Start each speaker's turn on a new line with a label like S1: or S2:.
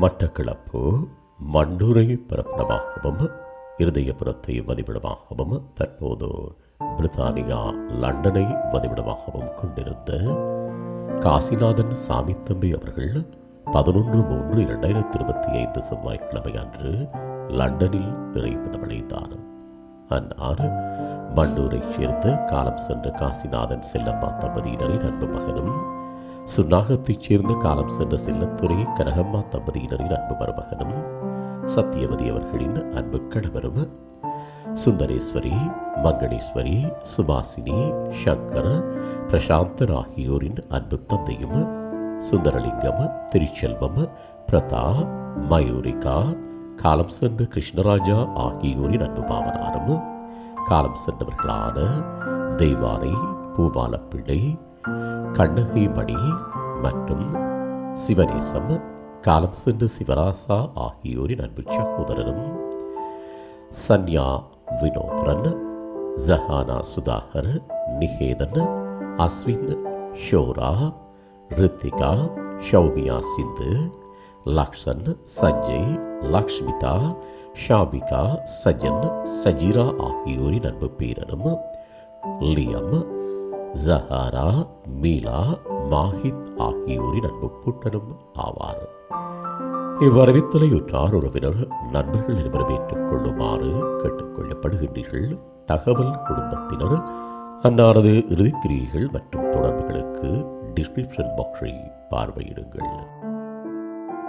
S1: மட்டக்களப்பு மண்டூரை பிறப்பிடமாகவும் இருதயபுரத்தை வதிவிடமாகவும் தற்போது பிரித்தானியா லண்டனை வதிவிடமாகவும் கொண்டிருந்த காசிநாதன் சாமித்தம்பி அவர்கள் பதினொன்று மூன்று இரண்டாயிரத்தி இருபத்தி ஐந்து செவ்வாய்க்கிழமை அன்று லண்டனில் இறைப்பதமடைந்தார் அன்னார் மண்டூரைச் சேர்ந்த காலம் சென்ற காசிநாதன் செல்லம்மா தம்பதியினரின் அன்பு மகனும் சுன்னாகத்தைச் சேர்ந்த காலம் சென்ற செல்லத்துறை கனகம்மா தம்பதியினரின் அன்பு மருமகனும் சத்தியவதி அவர்களின் அன்பு கணவரும் சுந்தரேஸ்வரி மங்களேஸ்வரி சுபாசினி சங்கர் பிரசாந்தன் ஆகியோரின் அன்பு தந்தையும் சுந்தரலிங்கம் திருச்செல்வம் பிரதா மயூரிகா காலம் சென்ற கிருஷ்ணராஜா ஆகியோரின் அன்பு மாமனாரும் காலம் சென்றவர்களான தெய்வானை பூபாலப்பிள்ளை கண்ணகைமணி மற்றும் சிவநேசம் காலம் சென்ற சிவராசா ஆகியோரின் அன்பு சகோதரரும் சன்யா வினோத்ரன் ஜஹானா சுதாகர் நிகேதன் அஸ்வின் ஷோரா ரித்திகா ஷௌமியா சிந்து லக்ஷன் சஞ்சய் லக்ஷ்மிதா ஷாபிகா சஜன் சஜிரா ஆகியோரின் அன்பு பேரனும் லியம் ஜஹாரா மீலா மாஹித் ஆகியோரின் அன்பு கூட்டனும் ஆவார். இவ்வரவித்தலையுற்றார் உறவினர் நண்பர்கள் இருவரும் ஏற்றுக்கொள்ளுமாறு கேட்டுக்கொள்ளப்படுகின்றீர்கள் தகவல் குடும்பத்தினர் அன்னாரது இறுதிக்கிரியைகள் மற்றும் தொடர்புகளுக்கு டிஸ்கிரிப்ஷன் பாக்ஸை பார்வையிடுங்கள்.